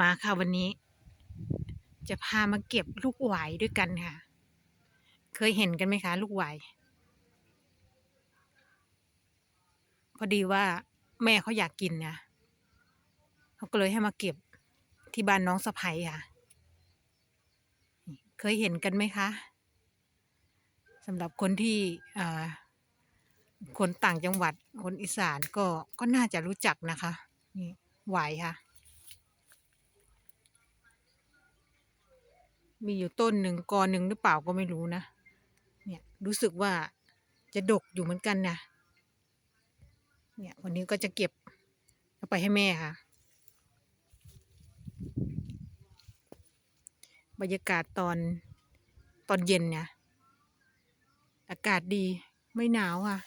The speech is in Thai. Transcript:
มาค่ะวันนี้ จะพามาเก็บลูกหวายด้วยกันค่ะ เคยเห็นกันไหมคะ ลูกหวายพอดีว่าแม่เขาอยากกินนะเขาก็เลยให้มาเก็บที่บ้านน้องสะพ้ยค่ะ เคยเห็นกันไหมคะสำหรับคนที่คนต่างจังหวัดคนอีสานก็ก็น่าจะรู้จักนะคะ นี่หวายค่ะ มีอยู่ต้นหนึ่งกอหนึ่งหรือเปล่าก็ไม่รู้นะ เนี่ยรู้สึกว่าจะดกอยู่เหมือนกันนะเนี่ยวันนี้ก็จะเก็บเอาไปให้แม่ค่ะ บรรยากาศตอนตอนเย็นเนี่ยอากาศดีไม่หนาวอะ